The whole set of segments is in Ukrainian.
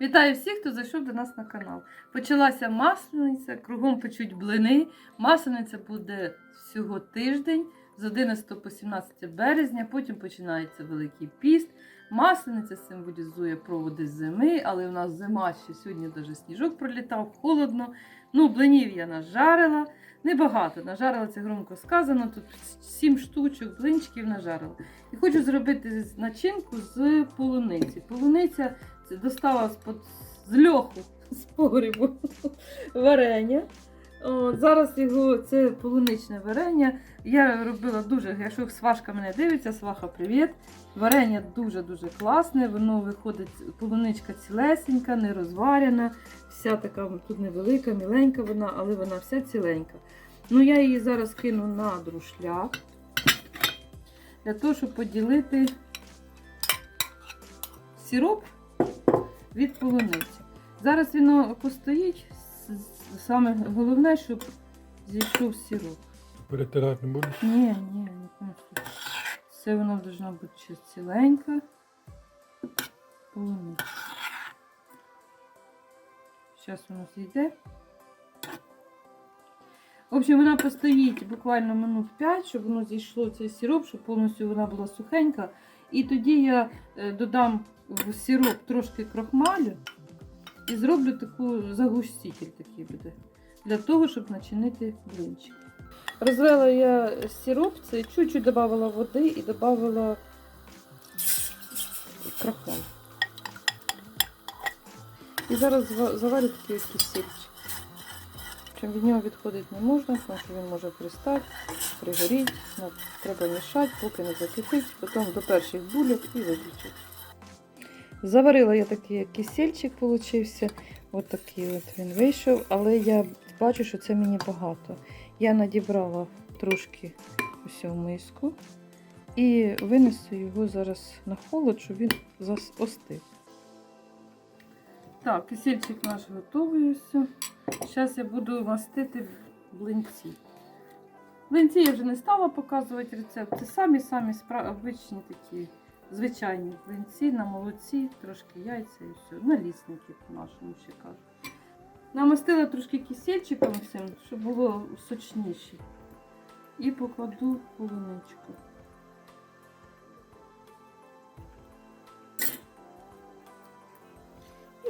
Вітаю всіх, хто зайшов до нас на канал. Почалася маслениця, кругом печуть блини. Маслениця буде всього тиждень з 11 по 17 березня, потім починається Великий піст. Маслениця символізує проводи зими, але в нас зима ще сьогодні даже сніжок пролітав, холодно. Ну, блинів я нажарила. Небагато нажарила це громко сказано. Тут 7 штучок блинчиків нажарила. І хочу зробити начинку з полуниці. Полуниця достала з, з льоху з погрібу варення. От, зараз його це полуничне варення. Я робила дуже, якщо сважка мене дивиться, сваха, привіт. Варення дуже-дуже класне, воно виходить, полуничка цілесенька, не розварена, вся така тут невелика, міленька вона, але вона вся ціленька. Ну, я її зараз кину на друшляк для того, щоб поділити сироп від полуниці. Зараз він постоїть. Саме головне, щоб зійшов сироп. Перетирати не будеш? Ні, ні, ні. Все воно должно бути ще ціленька. Полуниця. Зараз воно зійде. В общем, вона постоїть буквально минут 5, щоб воно зійшло цей сироп, щоб повністю вона була сухенька. І тоді я е, додам в сироп трошки крохмалю і зроблю таку загуститель такий буде. Для того, щоб начинити блинчик. Розвела я сироп, це чуть-чуть додавала води і додавала крахмал. І зараз заварю такий кисельчик. Чим від нього відходити не можна, тому що він може пристати, пригоріти. Треба мішати, поки не закипить, потім до перших бульок і виключити. Заварила я такий кисельчик, получився. От такий от він вийшов, але я бачу, що це мені багато. Я надібрала трошки усю миску і винесу його зараз на холод, щоб він остив. Так, кисельчик наш готовий. Все. Зараз я буду мастити блинці. Блинці я вже не стала показувати рецепт. Це самі-самі спра- обичні такі звичайні блинці на молоці, трошки яйця і все. Налісники по-нашому ще кажуть. Намастила трошки кисельчиком всім, щоб було сочніше. І покладу полуничку.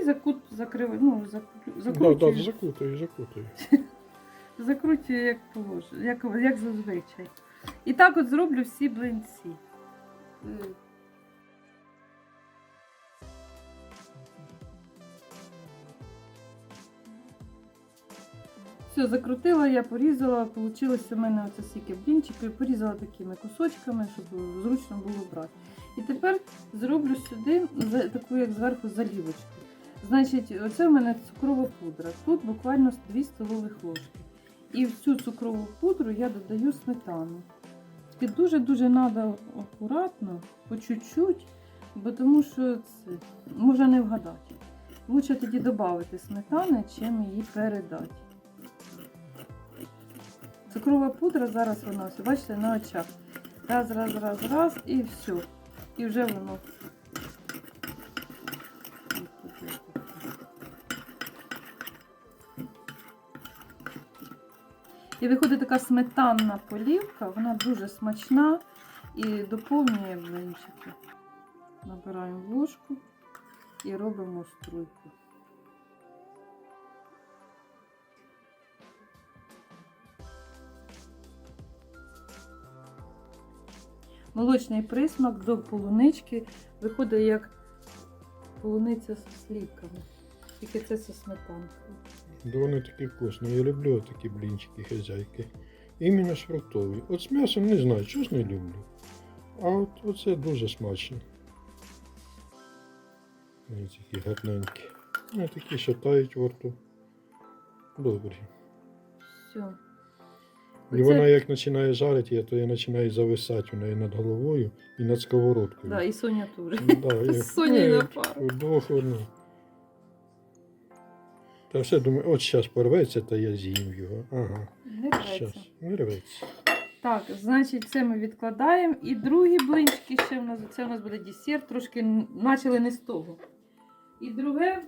Закут, закрив, ну, закру- Да, закручую, да, закутаю. закручую як положено, як, як зазвичай. І так от зроблю всі блинці. М. Все, закрутила, я порізала, вийшло у мене оце стільки блінчиків, порізала такими кусочками, щоб зручно було брати. І тепер зроблю сюди за- таку, як зверху залівочку. Значить, оце в мене цукрова пудра. Тут буквально 2 столових ложки. І в цю цукрову пудру я додаю сметану. Тільки дуже-дуже треба акуратно, по чуть-чуть, бо тому що це може не вгадати. Лучше тоді додати сметани, чим її передати. Цукрова пудра зараз вона бачите, на очах. Раз, раз, раз, раз і все. І вже воно. І виходить така сметанна полівка, вона дуже смачна і доповнює блинчики. Набираємо в ложку і робимо струйку. Молочний присмак до полунички виходить як полуниця з слівками. Тільки це зі сметанкою. Да вони такі вкусні. Я люблю такі блінчики хазяйки. Іменно ж фруктові. От з м'ясом не знаю, чогось не люблю. А от оце дуже смачно. Вони такі гарненькі. Ну, такі що тають во рту. Добрі. Все. І Оце- вона як починає жарити, то я починаю зависати у неї над головою і над сковородкою. Да, і Соня теж. Да, я- З ну, на пару. Вдвох. Та все думаю, от зараз порветься, та я з'їм його. Ага. Не. Щас. Не рветься. Так, значить, це ми відкладаємо. І другі блинчики ще в нас. Це у нас буде десерт, трошки почали не з того. І друге.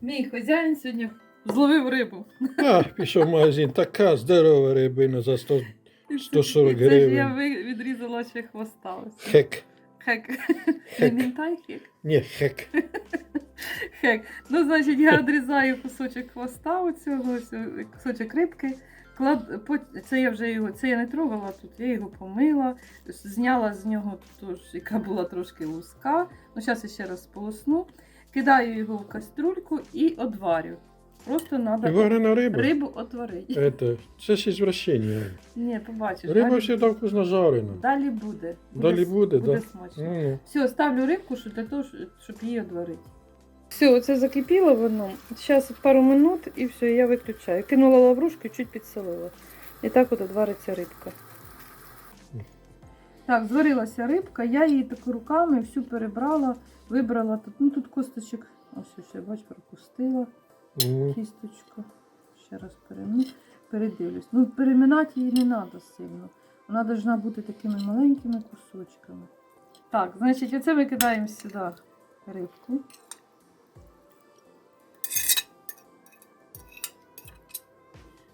Мій хазяїн сьогодні зловив рибу. А, пішов в магазин. Така здорова рибина за 100, 140 Це ж гривень. я відрізала ще хвоста. Хек. Хек. Хек. Не мінтай хек. Ні, хек. Хек. Ну, значить, я відрізаю кусочок хвоста оцього, кусочок рибки. Клад... Це я вже його, це я не трогала тут, я його помила, зняла з нього тож, яка була трошки луска. Ну, зараз я ще раз полосну. Кидаю його в каструльку і одварю. Просто треба варена риба. рибу отварити. Это, це ж извращення. Ні, побачиш. Риба далі, завжди вкусно жарена. далі буде. Далі буде, буде да? смачно. Ну, Все, ставлю рибку що для того, щоб її одварити. Все, це закипіло воно. Зараз пару минут і все, я виключаю. Кинула лаврушку і чуть підсолила. І так от одвариться рибка. Так, зварилася рибка, я її так руками всю перебрала, вибрала тут. Ну тут косточок, ось ще бач, пропустила кісточку. Ще раз перемну, передивлюсь. Ну, переминати її не треба сильно. Вона повинна бути такими маленькими кусочками. Так, значить, оце ми кидаємо сюди рибку.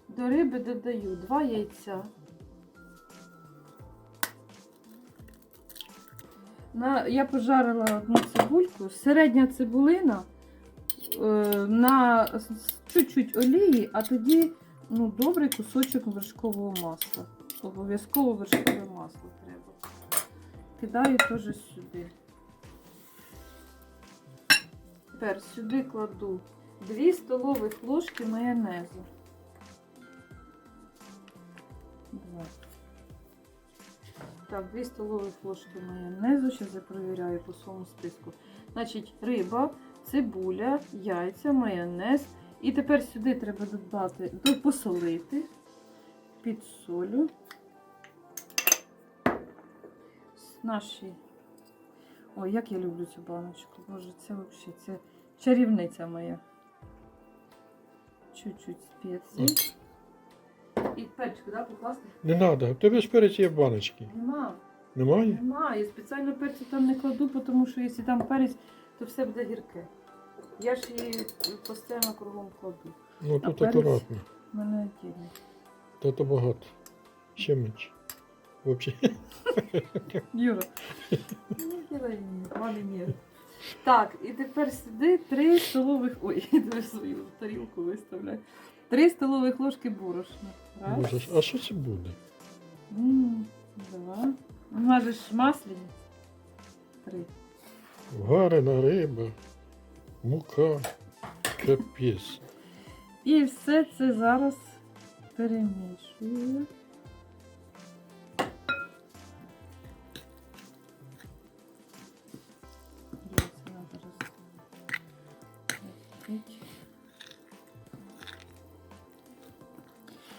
До риби додаю два яйця. На, я пожарила одну цибульку. Середня цибулина на с- с- чуть-чуть олії, а тоді ну, добрий кусочок вершкового масла. Обов'язково вершкове масло треба. Кидаю теж сюди. Тепер сюди кладу 2 столових ложки майонезу. Два. Так, 2 столових ложки майонезу. Зараз я перевіряю по своєму списку. Значить, риба, цибуля, яйця, майонез. І тепер сюди треба додати, посолити, підсолю. Наші. Ой, як я люблю цю баночку. Боже, це взагалі це чарівниця моя. Чуть-чуть спеції. І перчику, да, покласти? не треба. Тебе ж перець є в баночці. Нема. Немає? Нема, я спеціально перцю там не кладу, тому що якщо там перець, то все буде гірке. Я ж її постійно кругом кладу. Ну тут акуратно. У мене віддільно. Та то багато. Ще менше. Взагалі. Юра. Не ділай мені, ні. Так, і тепер сюди 3 столових. Ой, я свою тарілку виставляю. 3 столових ложки борошна. Раз. Боже, а що це буде? М, Два. Мажеш масляні. Три. Варена риба, мука, капець. І все це зараз перемішую.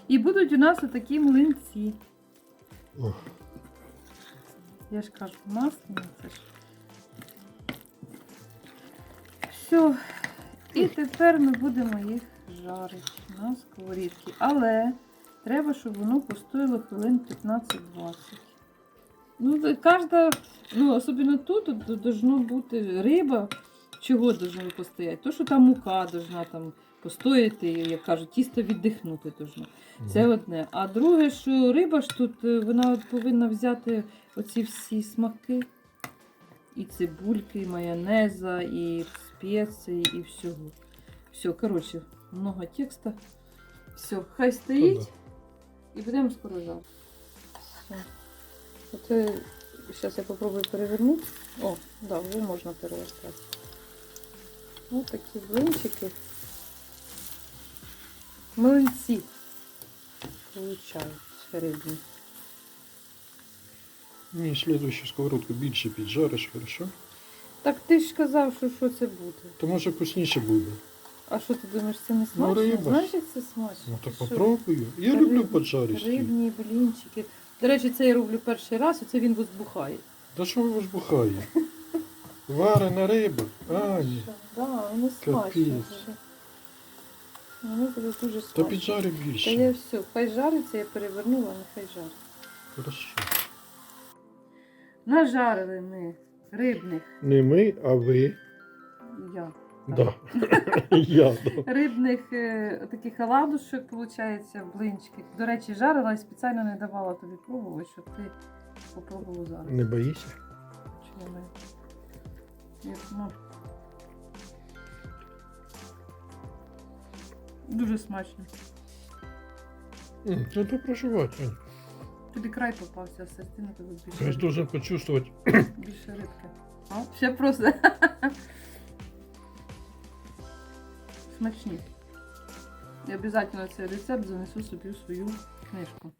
І будуть у нас отакі млинці. Ох, Я ж кажу, масляні це ж. Все. І тепер ми будемо їх жарити на сковорідці. Але треба, щоб воно постояло хвилин 15-20. Ну, кожна, ну, особливо тут, должно бути риба. Чого должно постояти? То, що там мука должна там постояти, як кажуть, тісто віддихнути должно. Це одне. А друге, що риба ж тут е, вона повинна взяти оці всі смаки. І цибульки, і майонеза, і спеції, і всього. Все, коротше, много текста. Все, хай стоїть. І будемо скоро жарити. Все. Оце зараз я попробую перевернути. О, да, вже можна перевертати. Ось такі блинчики. Млинці. Получають рибні. Ні, слідуючу сковородку більше піджариш, хорошо? Так ти ж казав, що, що це буде. То може вкусніше буде. А що ти думаєш, це не смачно? риба ж. Значить, це смачно. Ну так Що? попробую. Я Риб- люблю поджарісті. Рибні блінчики. До речі, це я роблю перший раз, оце він возбухає. Та що ви бухає? Варена риба. А, ні. Так, да, воно смачно. Капець. Воно буде дуже Та смачно. піджарю Та я більше. все, хай жариться, я перевернула, нехай жарить. Хорошо. Нажарили ми рибних Не ми, а ви. я. Да. Я, да. Рибних е, таких оладушок, виходить, блинчики. До речі, жарила і спеціально не давала тобі пробувати, щоб ти попробував зараз. Не боїшся? Чи не? Як, ну. Дуже смачно. М, проживати, Ань. Тобі край попався, все, ти на тебе Я більше, должен почувствовать. більше рибки. А? Ще просто. Смачні. Я обов'язково цей рецепт занесу собі в свою книжку.